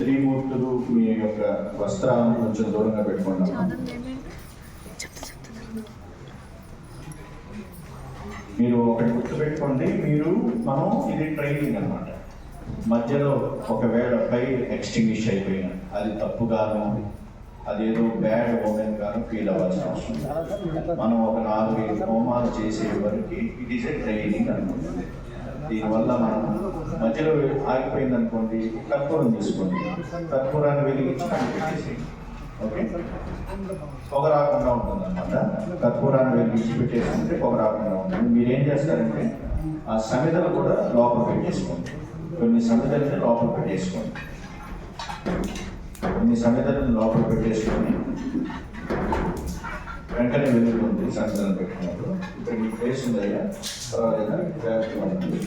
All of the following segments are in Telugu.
స్త్రీమూర్తులు మీ యొక్క వస్త్రాలను కొంచెం దూరంగా పెట్టుకోండి. మీరు ఒకటి గుర్తుపెట్టుకోండి మీరు మనం ఇది ట్రైనింగ్ అనమాట మధ్యలో ఒకవేళ ఫైర్ ఎక్స్టింగ్విష్ అయిపోయిన అది తప్పుగాను అదేదో బ్యాడ్ ఓమెన్ గాను ఫీల్ అవ్వాల్సిన అవసరం మనం ఒక నాలుగైదు హోమాలు చేసే వరకు ఇట్ ఈస్ ఎ ట్రైనింగ్ అనుకుంటుంది దీనివల్ల మనం మధ్యలో ఆగిపోయింది అనుకోండి కర్పూరం తీసుకోండి. కర్పూరాన్ని వెలిగించి పెట్టేసి ఓకే? పొగ రాకుండా ఉంటుంది అనమాట కర్పూరాన్ని వెలిగించి పెట్టేసుకుంటే పొగ రాకుండా ఉంటుంది. మీరేం చేస్తారంటే ఆ సమిధలు కూడా లోపల పెట్టేసుకోండి. కొన్ని సమిధల్ని లోపల పెట్టేసుకోండి. కొన్ని సమిధలను లోపల పెట్టేసుకొని వెంటనే వెలుగుతుంది సంచలనం పెట్టినప్పుడు. ఇక్కడ మీ ప్లేస్ ఉందయ్యా? పర్వాలేదా? జాగ్రత్తగా ఉండండి.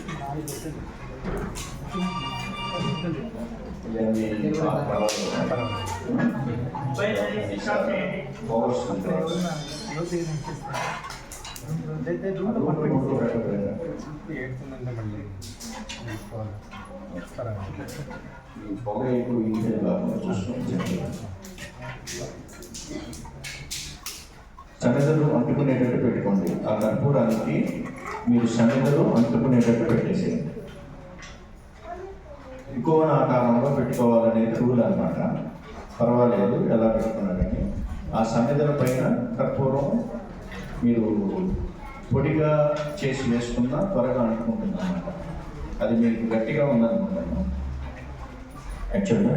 పొగ ఎక్కువ చూసుకోండి అంటుకునేటట్టు పెట్టుకోండి. ఆ కర్పూరానికి మీరు సమిధలు అంటుకునేటట్టు పెట్టేసేయండి. ఇంకోన ఆకారంలో పెట్టుకోవాలనేది రూల్ అనమాట పర్వాలేదు ఎలా పెట్టుకున్నారని. ఆ సమిధల పైన కర్పూరం మీరు పొడిగా చేసి వేసుకున్నా త్వరగా అనుకుంటుంది అనమాట అది మీకు గట్టిగా ఉందనుకుంటాను యాక్చువల్గా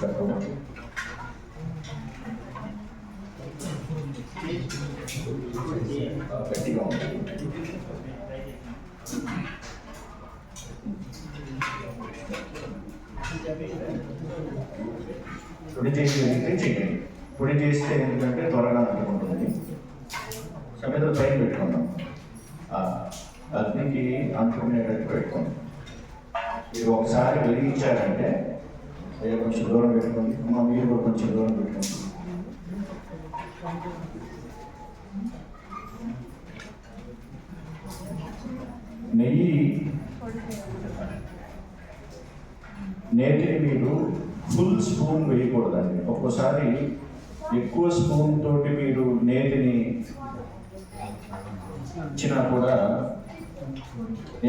కర్పూరం. గట్టిగా ఉంటుంది పొడి చేసి వెళ్తే చేయండి పొడి చేస్తే ఎందుకంటే త్వరగా అంటుకుంటుంది సమిధ పైన పెట్టుకున్నాం అగ్నికి అంటుకునేటట్టు పెట్టుకోండి మీరు ఒకసారి వెలిగించారంటే అయ్యా కొంచెం దూరం పెట్టుకోండి మా మీరు కూడా కొంచెం దూరం పెట్టుకోండి నెయ్యి నేతిని మీరు ఫుల్ స్పూన్ వేయకూడదండి. ఒక్కోసారి ఎక్కువ స్పూన్ తోటి మీరు నేతిని ఇచ్చినా కూడా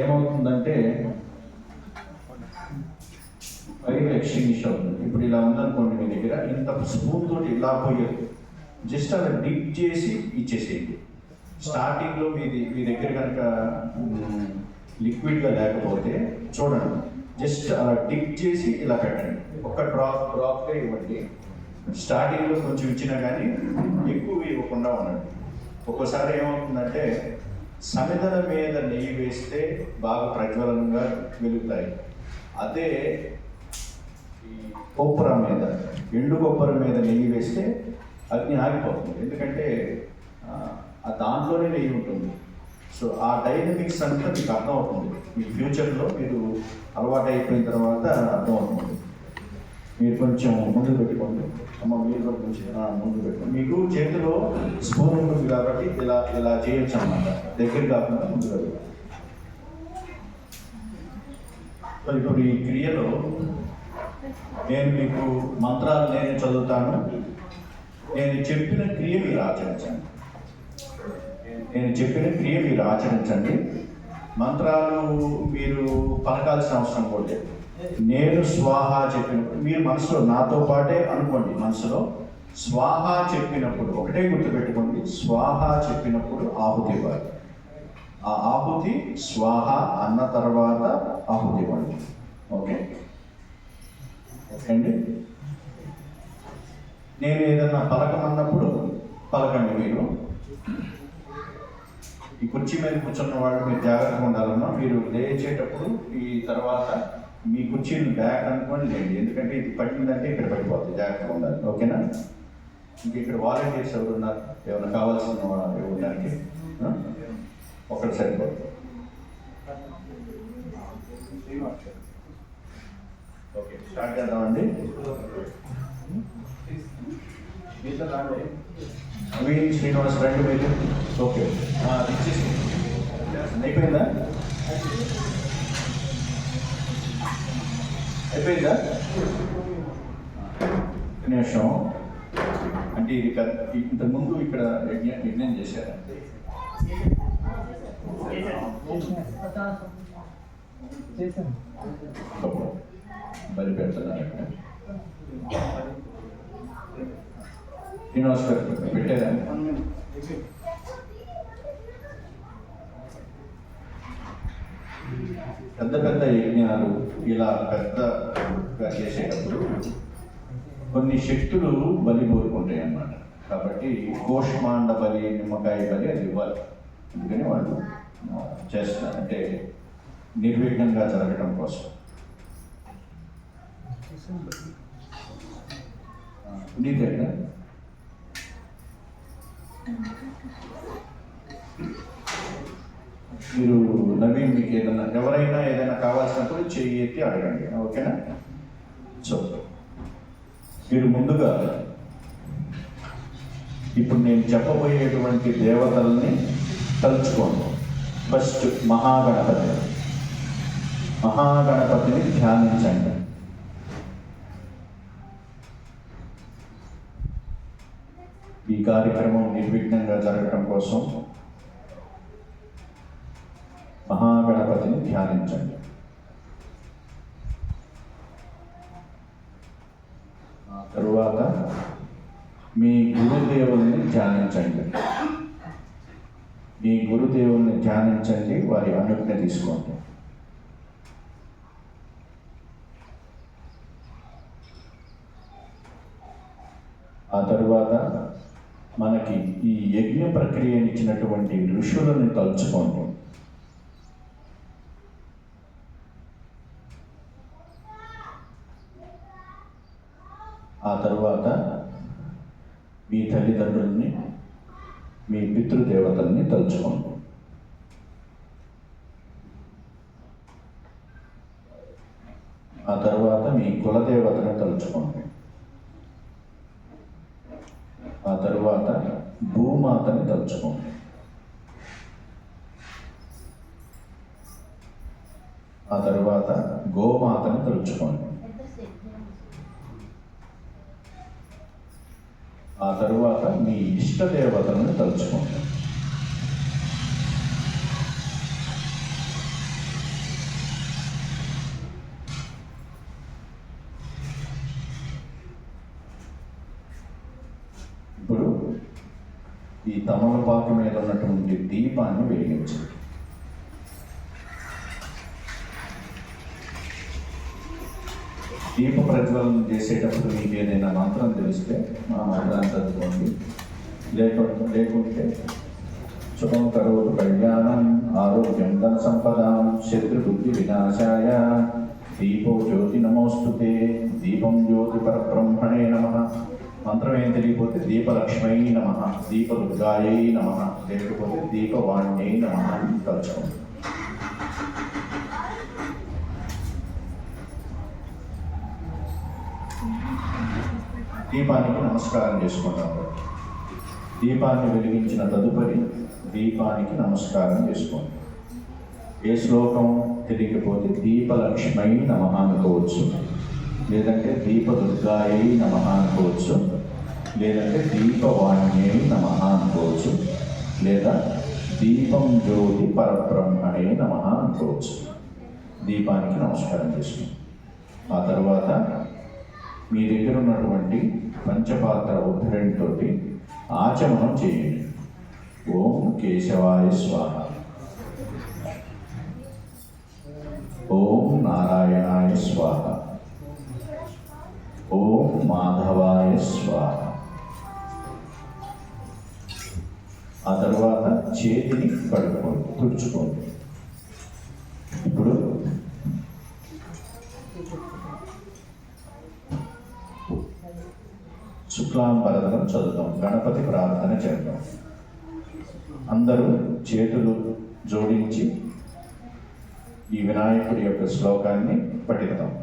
ఏమవుతుందంటే ఫైర్ ఎక్స్టింగ్విష్ అవుతుంది. ఇప్పుడు ఇలా ఉందనుకోండి మీ దగ్గర ఇంత స్పూన్ తోటి ఇలా పోయేది జస్ట్ అలా డిప్ చేసి ఇచ్చేసేయండి. స్టార్టింగ్లో మీది మీ దగ్గర కనుక లిక్విడ్గా లేకపోతే చూడండి. జస్ట్ అలా డిప్ చేసి ఇలా పెట్టండి. ఒక డ్రాప్ డ్రాప్గా ఇవ్వండి. స్టార్టింగ్లో కొంచెం ఇచ్చినా కానీ ఎక్కువ ఇవ్వకుండా ఉండండి. ఒక్కోసారి ఏమవుతుందంటే సమిధల మీద నెయ్యి వేస్తే బాగా ప్రజ్వలంగా వెలుగుతాయి. అదే కొప్పర మీద ఎండు కొప్పర మీద నెయ్యి వేస్తే అగ్ని ఆగిపోతుంది ఎందుకంటే ఆ, దాంట్లోనే నెయ్యి ఉంటుంది. సో ఆ డైనమిక్స్ అంతా మీకు అర్థమవుతుంది. మీ ఫ్యూచర్లో మీరు అలవాటు అయిపోయిన తర్వాత అర్థమవుతుంది. మీరు కొంచెం ముందు పెట్టుకోండి. అమ్మ మీరు కొంచెం ముందు పెట్టుకోండి. మీకు చేతిలో స్పూన్ ఉంటుంది కాబట్టి ఇలా ఇలా చేయొచ్చు అన్నమాట. దగ్గర కాకుండా ముందు పెట్టుకోండి. సో ఇప్పుడు ఈ క్రియలో నేను మీకు మంత్రాలు నేను చదువుతాను. నేను చెప్పిన క్రియ మీరు ఆచరించండి. నేను చెప్పిన క్రియ మీరు ఆచరించండి. మంత్రాలు మీరు పలకాల్సిన అవసరం కూడా లేదు. నేను స్వాహ చెప్పినప్పుడు మీరు మనసులో నాతో పాటే అనుకోండి మనసులో స్వాహ చెప్పినప్పుడు ఒకటే గుర్తుపెట్టుకోండి స్వాహ చెప్పినప్పుడు ఆహుతి ఇవ్వాలి. ఆ ఆహుతి స్వాహ అన్న తర్వాత ఆహుతి ఇవ్వండి. ఓకే? ఓకే అండి? నేను ఏదన్నా పలకమన్నప్పుడు పలకండి మీరు. ఈ కుర్చీ మీద కూర్చున్న వాళ్ళు మీరు జాగ్రత్తగా ఉండాలన్నా మీరు లేచేటప్పుడు ఈ తర్వాత మీ కుర్చీని బ్యాక్ అనుకొని లేండి. ఎందుకంటే ఇది పట్టిందంటే ఇక్కడ పడిపోతుంది. జాగ్రత్తగా ఉండాలి. ఓకేనా? ఇంక ఇక్కడ వాలంటీర్స్ ఎవరు ఉన్నారు? ఏమైనా కావాల్సిన వా- ఇవ్వడానికి ఒకటి సరిపోతుంది. ఓకే స్టార్ట్ చేద్దామండి. మీతో రాండి నవీన్ శ్రీనివాస్ రండి మీరు ఓకే. ఇచ్చేసి అయిపోయిందా అయిపోయిందా నిమిషం అంటే ఇది ఇంతకుముందు ఇక్కడ యజ్ఞం చేశారా చేశాను బలి పెడుతున్నారు శ్రీనివాస్ గారు పెట్టారా? పెద్ద పెద్ద యజ్ఞాలు ఇలా పెద్దగా చేసేటప్పుడు కొన్ని శక్తులు బలి కోరుకుంటాయి అన్నమాట. కాబట్టి కోష్మాండ బలి నిమ్మకాయ బలి అది ఇవ్వాలి. అందుకని వాళ్ళు చేస్తారు. అంటే నిర్విఘ్నంగా జరగడం కోసం. నీదేనా మీరు నవీన్ మీకు ఏదైనా ఎవరైనా ఏదైనా కావాల్సినప్పుడు చెయ్యి ఎత్తి అడగండి. ఓకేనా? సో మీరు ముందుగా ఇప్పుడు నేను చెప్పబోయేటువంటి దేవతల్ని తలుచుకోండి. ఫస్ట్ మహాగణపతి మహాగణపతిని ధ్యానించండి. ఈ కార్యక్రమం నిర్విఘ్నంగా జరగటం కోసం మహాగణపతిని ధ్యానించండి. ఆ తరువాత మీ గురుదేవుల్ని ధ్యానించండి. మీ గురుదేవుల్ని ధ్యానించండి వారి అనుజ్ఞ తీసుకోండి. ఆ తరువాత మనకి ఈ యజ్ఞ ప్రక్రియనిచ్చినటువంటి ఋషులను తలుచుకోండి. ఆ తర్వాత మీ తల్లిదండ్రుల్ని మీ పితృదేవతల్ని తలుచుకోండి. ఆ తర్వాత మీ కులదేవతని తలుచుకోండి ఆ తరువాత భూమాతని ఆ తరువాత గోమాతను తలుచుకోండి. ఆ తరువాత మీ ఇష్ట దేవతలను తలుచుకోండి ఇప్పుడు ఈ తమలపాకు మీద ఉన్నటువంటి దీపాన్ని వెలిగించండి. దీప ప్రజ్వలన చేసేటప్పుడు మీకు ఏదైనా మంత్రం తెలిస్తే ఆ మంత్రాన్ని చదువుకోండి. లేకుంటే లేకుంటే శుభం కరోతు కళ్యాణం ఆరోగ్యం ధన సంపదాం శత్రుబుద్ధి వినాశాయ. దీపో జ్యోతి నమోస్తుతే దీపం జ్యోతి పరబ్రహ్మణే నమ. మంత్రం ఏం తెలియకపోతే దీపలక్ష్మై నమ దీపదుర్గాయై నమ లేకపోతే దీపవాణ్యై నమ అని తలుచుకోండి. దీపానికి నమస్కారం చేసుకుంటాం. దీపాన్ని వెలిగించిన తదుపరి దీపానికి నమస్కారం చేసుకోండి. ఏ శ్లోకం తెలియకపోతే దీపలక్ష్మై నమ అనుకోవచ్చు. లేదంటే దీపదుర్గాయై నమ అనుకోవచ్చు. లేదంటే దీపవాణ్యై నమ అనుకోవచ్చు. లేదా దీపం జ్యోతి పరబ్రహ్మణే నమ అనుకోవచ్చు. దీపానికి నమస్కారం చేసుకోండి ఆ తర్వాత మీ దగ్గర ఉన్నటువంటి పంచపాత్ర ఉద్ధరణితో ఆచమనం చేయండి. ఓం కేశవాయ స్వాహ. ఓం నారాయణాయ స్వాహ. ఓం మాధవాయ స్వాహ. ఆ తర్వాత చేతిని కడుక్కోండి తుడుచుకోండి. ఇప్పుడు శుక్లాంబరదనం చదువుతాం గణపతి ప్రార్థన చేద్దాం. అందరూ చేతులు జోడించి ఈ వినాయకుడి యొక్క శ్లోకాన్ని పఠిద్దాం.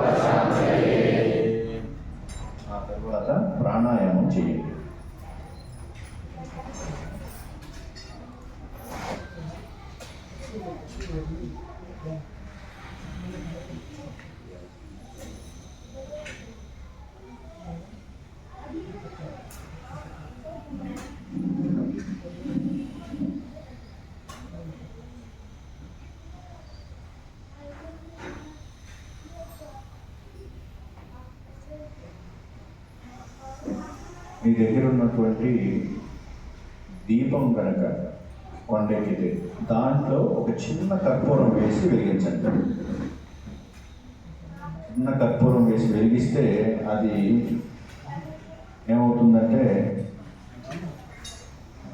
మీ దగ్గర ఉన్నటువంటి దీపం కనుక కొండెక్కితే దాంట్లో ఒక చిన్న కర్పూరం వేసి వెలిగించండి. చిన్న కర్పూరం వేసి వెలిగిస్తే అది ఏమవుతుందంటే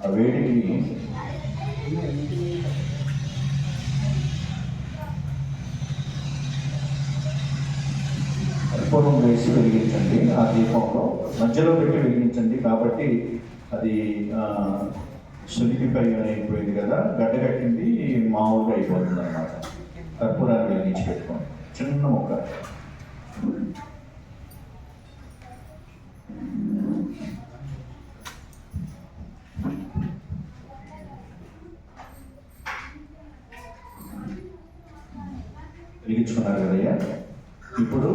ఆ వేడికి కర్పూరం వేసి వెలిగించండి ఆ దీపంలో. మధ్యలో పెట్టి వెలిగించండి కాబట్టి అది ఆ, సులిపిపై అయిపోయింది కదా గడ్డగట్టింది మామూలుగా అయిపోతుంది అనమాట కర్పూరాన్ని వెలిగించి పెట్టుకోండి. చిన్న మొక్క. వెలిగించుకున్నారు కదయ్యా? ఇప్పుడు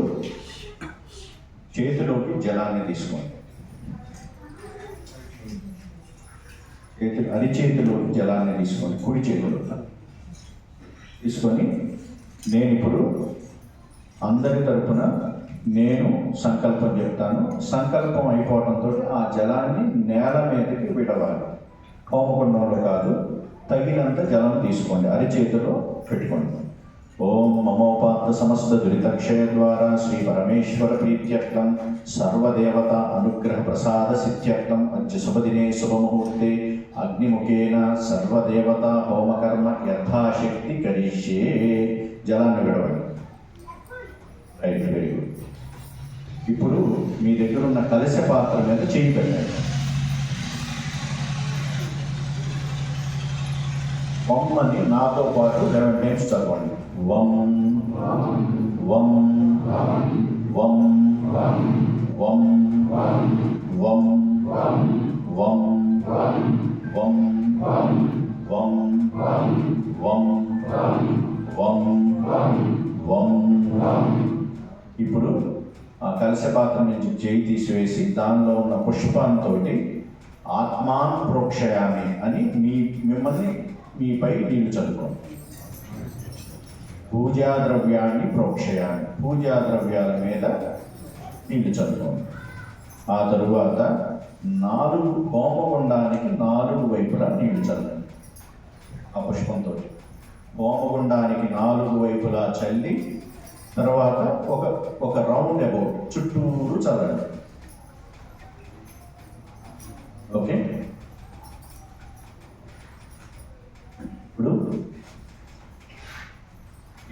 చేతిలోకి జలాన్ని తీసుకోండి. అరిచేతిలో జలాన్ని తీసుకొని కుడి చేతిలో. తీసుకొని నేను ఇప్పుడు అందరి తరపున నేను సంకల్పం చెప్తాను. సంకల్పం అయిపోవడంతో ఆ జలాన్ని నేల మీదకి విడవాలి. హోమకుండంలో కాదు తగినంత జలం తీసుకోండి అరిచేతిలో పెట్టుకోండి. ఓం మమోపాత్త సమస్త దురితక్షయ ద్వారా శ్రీ పరమేశ్వర ప్రీత్యర్థం సర్వదేవత అనుగ్రహ ప్రసాద సిత్యర్థం అద్య శుభదినే శుభముహూర్తే అగ్నిముఖేన సర్వదేవత హోమకర్మ యథాశక్తి కరిష్యే. జలాన్ని విడవండి. రైట్ వెరీ గుడ్ ఇప్పుడు మీ దగ్గర ఉన్న కలశ పాత్ర మీద చేయి పెట్టండి. బొమ్మని నాతో పాటు లెవెన్ టైమ్స్ చదవండి. వం వం వం వం వం వం వం వం వం వం వం ఇప్పుడు ఆ కలశ పాత్ర నుంచి చేయి తీసివేసి దానిలో ఉన్న పుష్పంతో ఆత్మాన్ ప్రోక్షయామి అని మీ మిమ్మల్ని మీపై నీళ్ళు చదువుకోండి పూజా ద్రవ్యాన్ని ప్రోక్షయామి. పూజా ద్రవ్యాల మీద నీళ్ళు చదువుకోండి ఆ తరువాత నాలుగు హోమగుండానికి నాలుగు వైపులా నీళ్ళు చల్లండి. ఆ పుష్పంతో హోమగుండానికి నాలుగు వైపులా చల్లి తర్వాత ఒక ఒక రౌండ్ అబౌట్ చుట్టూరు చల్లండి. ఓకే? ఇప్పుడు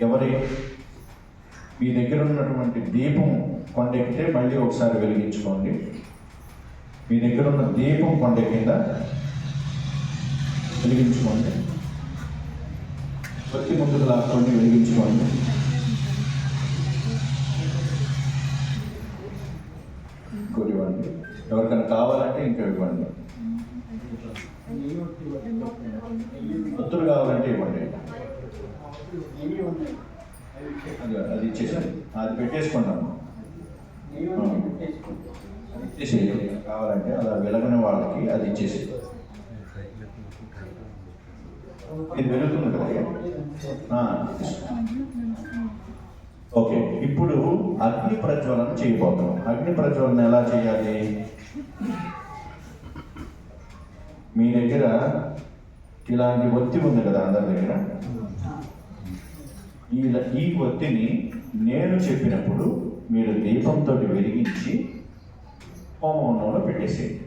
ఎవరి మీ దగ్గర ఉన్నటువంటి దీపం కొండెక్కితే మళ్ళీ ఒకసారి వెలిగించుకోండి. మీ దగ్గర ఉన్న దీపం కొండెక్కిందా వెలిగించుకోండి. ప్రతి ముందుకు లాక్కోండి వెలిగించుకోండి. ఇంకోటి ఇవ్వండి ఎవరికైనా కావాలంటే ఇంకా ఇవ్వండి. ఒత్తులు కావాలంటే ఇవ్వండి. అది అది ఇచ్చేసాను అది పెట్టేసుకున్నాము ఇచ్చేసేయడం. కావాలంటే అలా వెలగని వాళ్ళకి అది ఇచ్చేసి ఇది వెలుగుతుంది కదా ఓకే ఇప్పుడు అగ్ని ప్రజ్వలన చేయబోతున్నాం. అగ్ని ప్రజ్వలన ఎలా చేయాలి? మీ దగ్గర ఇలాంటి ఒత్తి ఉంది కదా అందరి దగ్గర? ఈ ఈ ఒత్తిని నేను చెప్పినప్పుడు మీరు దీపంతో వెలిగించి హోమంలో పెట్టేసేయండి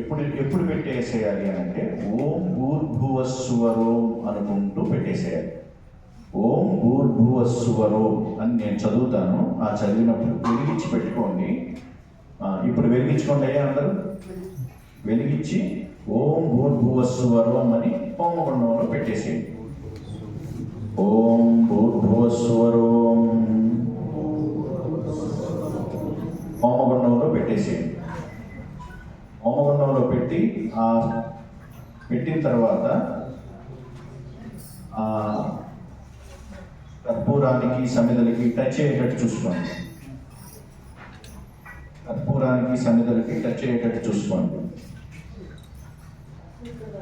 ఎప్పుడు ఎప్పుడు పెట్టేసేయాలి అని అంటే ఓం భూర్భువస్సువరోం అనుకుంటూ పెట్టేసేయాలి. ఓం భూర్భువస్సువరోం అని నేను చదువుతాను. ఆ చదివినప్పుడు వెలిగించి పెట్టుకోండి. ఇప్పుడు వెలిగించుకోండి అయ్యా అందరూ. వెలిగించి ఓం భూర్భువస్సువరోం అని హోమగుండంలో పెట్టేసేయండి ఓం పెట్టేసేయండి హోమగుండంలో పెట్టి ఆ పెట్టిన తర్వాత ఆ కర్పూరానికి సమిదలకి టచ్ అయ్యేటట్టు చూసుకోండి. కర్పూరానికి సమిదలకి టచ్ అయ్యేటట్టు చూసుకోండి.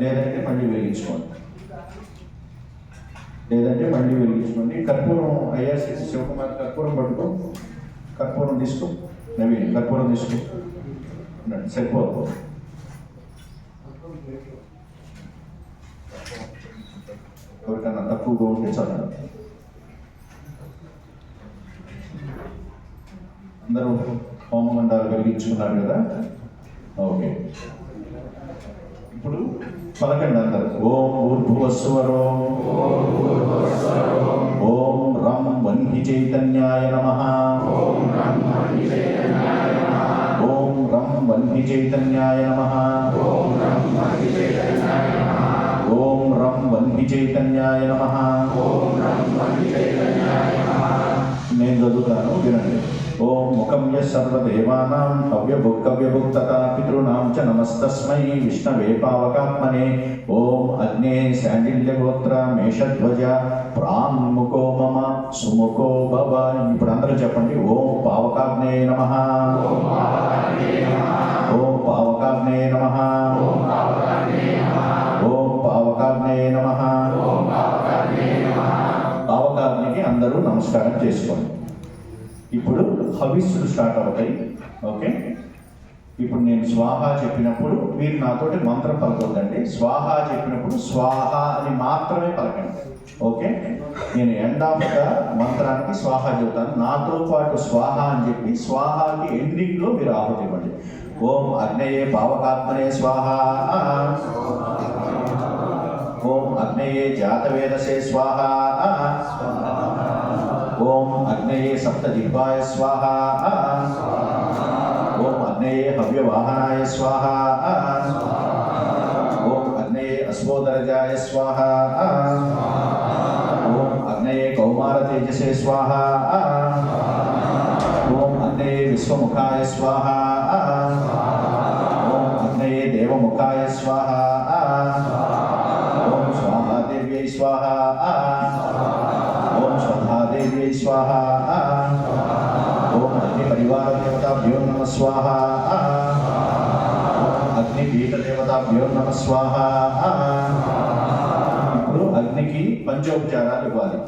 లేదంటే మళ్ళీ వెలిగించుకోండి. లేదంటే మళ్ళీ వెలిగించుకోండి. కర్పూరం అయ్యాసి శివకుమార్ కర్పూరం పట్టుకో కర్పూరం తీసుకో. నవీన్ కర్పూరం తీసుకో ఉండండి, సరిపోదు ఎవరికన్నా తక్కువగా ఉంటే చాలా అందరూ హోమగుండాలు కలిగించుకున్నారు కదా? ఓకే. ఇప్పుడు పలకండి అందరు ఓం ఊర్భువస్వరం. ఓం రం వన్హి చైతన్యాయ నమ. ఓం రం వన్హి చైతన్యాయ నమ. ఓం రం వన్హి చైతన్యాయ నమ. నేను చదువుతాను వినండి. ఓం ముఖం సర్వదేవానాం కవ్యభుక్ పితృణాం చ నమస్తస్మై విష్ణవే పావకాత్మనే ఓం అగ్నే శాండిల్యగోత్ర మేషధ్వజ ప్రాన్ముఖో మమ సుముఖో భవ ఇప్పుడు అందరూ చెప్పండి ఓం పావకాగ్నే నమ। ఓం పావకాగ్నే నమ। ఓం పావకాగ్నే నమ। పావకాగ్నికి అందరూ నమస్కారం చేసుకోండి. ఇప్పుడు హవిస్సులు స్టార్ట్ అవుతాయి. ఓకే? ఇప్పుడు నేను స్వాహ చెప్పినప్పుడు మీరు నాతోటి మంత్రం పలకొద్దండి. స్వాహ చెప్పినప్పుడు స్వాహ అని మాత్రమే పలకండి. ఓకే? నేను ఎండ్ ఆఫ్ ద మంత్రానికి స్వాహ చెబుతాను. నాతో పాటు స్వాహ అని చెప్పి స్వాహాకి ఎండింగ్లో మీరు ఆహుతి ఇవ్వండి. ఓం అగ్నయే పావకాత్మనే స్వాహ. ఓం అగ్నయే జాతవేదసే స్వాహ. ఓం అగ్నయే సప్తదిగ్వాయ స్వాహ ఓం అగ్నయే హవ్యవాహనాయ స్వాహ ఓం అగ్నయే అశ్వోదరజాయ స్వాహ ఓం అగ్నయే కౌమార తేజసే స్వాహ ఓం అగ్నయే విశ్వముఖాయ స్వాహ ఓం అగ్నయే దేవముఖాయ స్వధాదేవ్యై స్వాహ. ఓం అగ్ని పరివార దేవతాభ్యో నమ స్వాహ. అగ్ని పీఠ దేవతాభ్యో నమ స్వాహ. ఇప్పుడు అగ్నికి పంచోపచారాలు ఇవ్వాలి.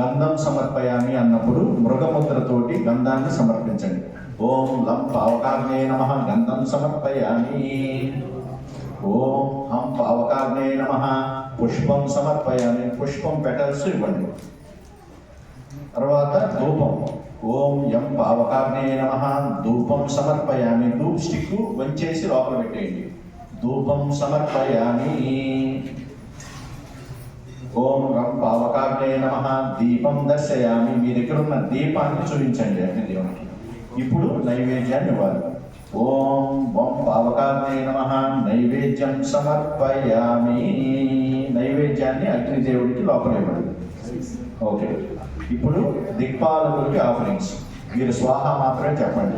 గంధం సమర్పయామి అన్నప్పుడు మృగముద్రతోటి గంధాన్ని సమర్పించండి. ఓం లం పావకాగ్నే నమ గంధం సమర్పయామి. ఓం హం పావకాగ్నే నమ పుష్పం సమర్పయామి. పుష్పం పెటల్స్ ఇవ్వండి. తర్వాత ధూపం. ఓం యం పావకాగ్నే నమ. ధూపం సమర్పయామి. ధూప్ స్టిక్ వంచేసి లోపల పెట్టేయండి. ధూపం సమర్పయామి. ఓం రం పావకాగ్నే నమ. దీపం దర్శయామి. మీ దగ్గర ఉన్న దీపాన్ని చూపించండి అగ్నిదేవునికి ఇప్పుడు నైవేద్యాన్ని ఇవ్వాలి. ఓం వం పావకాగ్నే నమ. నైవేద్యం సమర్పయామి. నైవేద్యాన్ని అగ్నిదేవుడికి లోపల ఇవ్వండి. ఓకే. ఇప్పుడు దిక్పాలకులకి ఆఫరింగ్స్ మీరు స్వాహ మాత్రమే చెప్పండి.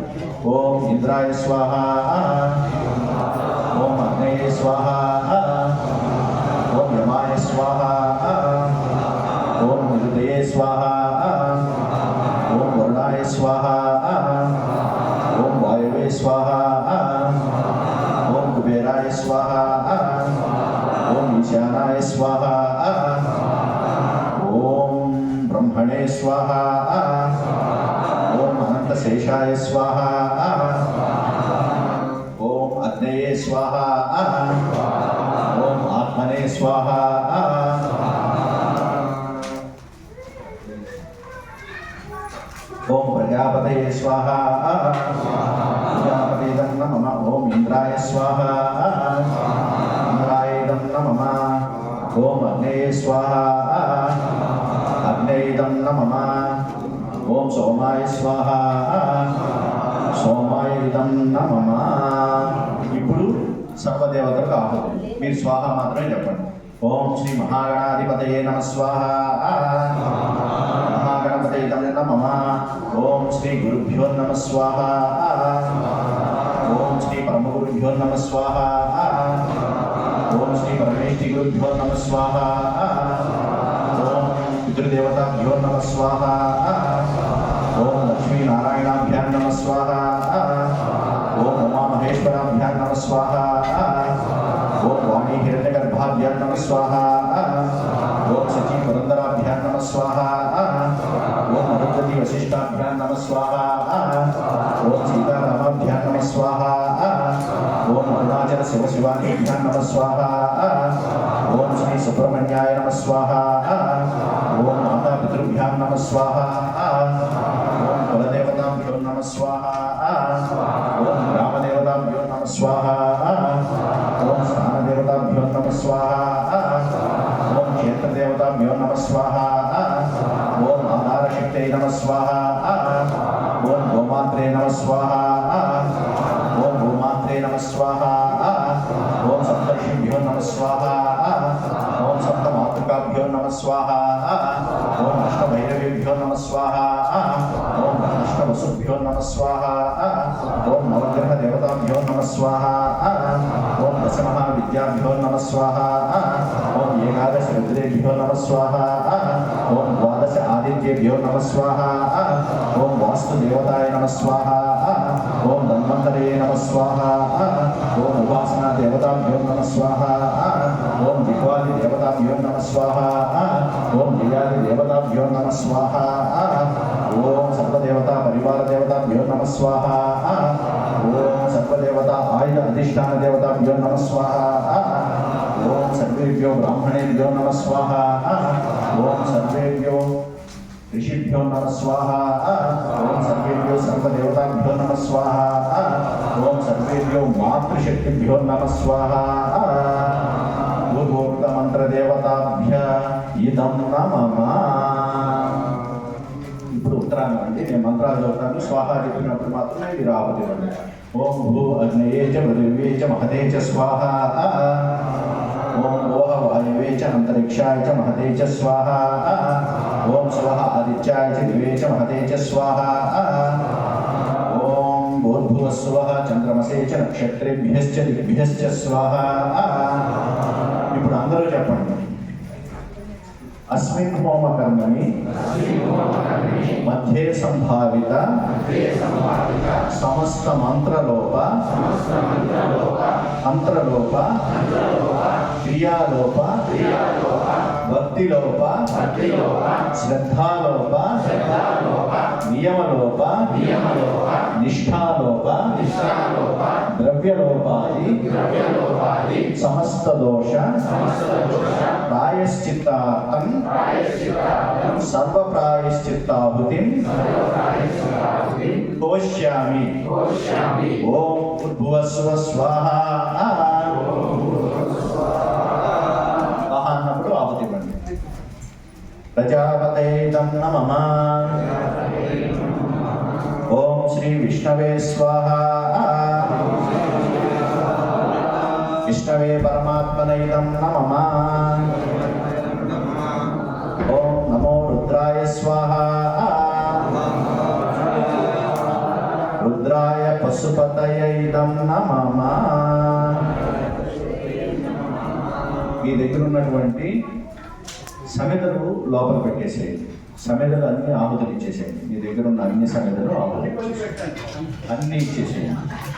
ఓం ఇంద్రాయ స్వాహ. ఓం అగ్నయ స్వాహ. ఓం యమాయ స్వాహ. ఓం హృదయ స్వాహ. ఓం అనంతశేషాయ స్వాహ ఓం అగ్నయే స్వాహ ఓం ఆత్మనే స్వాహ ఓం ప్రజాపతయే స్వాహ ప్రజాపతిదం నమ ఓం ఇంద్రాయ స్వాహ ఇంద్రాయదం నమ ఓం అగ్నేయ స్వాహ అగ్నేయదం నమ ఓం సోమాయ స్వాహ. సోమాయ ఇదం నమ. ఇప్పుడు సర్వదేవతలకు ఆహుతి మీరు స్వాహ మాత్రమే చెప్పండి. ఓం శ్రీ మహాగణాధిపతయే నమ స్వాహ. మహాగణపతే నమ. ఓం శ్రీ గురుభ్యో నమ స్వాహ. ఓం శ్రీ పరమ బ్రహ్మగురుభ్యో నమ స్వాహ. ఓం శ్రీ పరమేష్ఠి గురుభ్యో నమ స్వాహ. ఓం పితృదేవతాభ్యో నమ స్వాహ. ఓం లక్ష్మీనారాయణాభ్యాం నమ స్వాహ ఓం ఉమామహేశ్వరాభ్యాం నమ స్వాహ ఓం వాణీ హిరణ్యగర్భాభ్యాం నమ స్వాహ ఓం సచీ పురందరాభ్యాం నమ స్వాహ ఓం మరుద్వతి వశిష్టాభ్యాం నమ స్వాహ ఓం సీతారామాభ్యాం నమ స్వాహ ఓం అరుణాచల శివ శివానిభ్యాం నమ స్వాహ ఓం శ్రీ సుబ్రహ్మణ్యాయ నమ స్వాహ మాతా పితృభ్యాం నమ స్వాహ. ఓం కులదేవతాభ్యో నమ స్వాహ. ఓం గ్రామదేవతాభ్యో నమ స్వాహ. ఓం స్థానదేవతాభ్యో నమ స్వాహ. ఓం క్షేత్రదేవతాభ్యో నమ స్వాహ. ఓం ఆధారశక్తై నమ స్వాహ. ఓం గోమాత్రే నమ స్వాహ. ఓం భూమాత్రే నమ స్వాహ. ఓం సప్తర్షిభ్యో నమ స్వాహ. ఓం సప్తమాతృకాభ్యో నమ స్వాహ. ఓం అష్టభైరవేభ్యో నమ స్వాహ. ఓం అష్టవసుభ్యో నమ స్వాహ. ఓం నవగ్రహ దేవతాభ్యో నమ స్వాహ. ఓం దశమహావిద్యాభ్యో నమ స్వాహ. ఓం ఏకాదశ రుద్రేభ్యో నమ స్వాహ. ఓం ద్వాదశ ఆదిత్యేభ్యో నమ స్వాహ. ఓం వాస్తు దేవతాయ నమ స్వాహ. ఓం ధన్వంతరే నమ స్వాహ. ఓం ఉపాసనా దేవతాభ్యో నమ స్వాహ. ఓం దిగ్వాది దేవతాభ్యో నమ స్వాహ. ఓం దియాది దేవతాభ్యో నమ స్వాహ. ఓం సర్వదేవత పరివార దేవతాభ్యో నమ స్వాహ. ఓం సర్వదేవత ఆయుధ అధిష్టాన దేవతాభ్యో నమ స్వాహ. ఓం సర్వేభ్యో బ్రాహ్మణేభ్యో నమ స్వాహ. ఓం సర్వేభ్యో ऋषिभ्यो नम स्वाहा ओम सर्वेभ्यो सर्वदेवताभ्यो नम स्वाहा ओम सर्वेभ्यो मातृशक्तिभ्यो नम स्वाहा पूर्वोक्त मंत्र देवताभ्य इदं नमः ఇప్పుడు ఉత్తరాంగం అంటే నేను మంత్రాలు చదువుతాను స్వాహ చెప్పినప్పుడు మాత్రమే మీరు ఆపతి ఓం భూ అగ్నయే చ పృథివ్యే చ మహతే చ స్వాహ ఓం ఓహ వాయువే చ అంతరిక్షాయ చ మహతే చ స్వాహ ఓం స్వహ ఆదిత్యాయ చ దివే చ మహతే చ స్వాహ ఓం భూర్భువస్వః చంద్రమసే చ నక్షత్రేభ్యశ్చ దిగ్భ్యశ్చ స్వాహ ఇప్పుడు అందరూ చెప్పండి. అస్మిన్ హోమ కర్మని మధ్యే సంభావిత సమస్త మంత్రలోప అంత్రలోప క్రియాలోప భక్తిలోప శ్రద్ధాలోప నియమలోప నిష్ఠాలోప ద్రవ్యలోపాది సమస్త దోష ప్రాయశ్చిత్తార్థం సర్వ ప్రాయశ్చిత్తాహుతిం భవిష్యామి ఓం ఉద్భువస్వ స్వాహ స్వాహ ప్రజాపతేతం నమః. ఓం శ్రీ విష్ణవే స్వాహ. విష్ణవే పరమాత్మనైతం నమః. ఓం నమో రుద్రాయ స్వాహ. రుద్రాయ పశుపతయైదం నమః. మీ దగ్గర ఉన్నటువంటి సమిధలు లోపల పెట్టేసేయండి. సమిధలు అన్ని ఆహుతులు ఇచ్చేసేయండి. మీ దగ్గర ఉన్న అన్ని సమిధలు ఆహుతులు అన్ని ఇచ్చేసేయండి.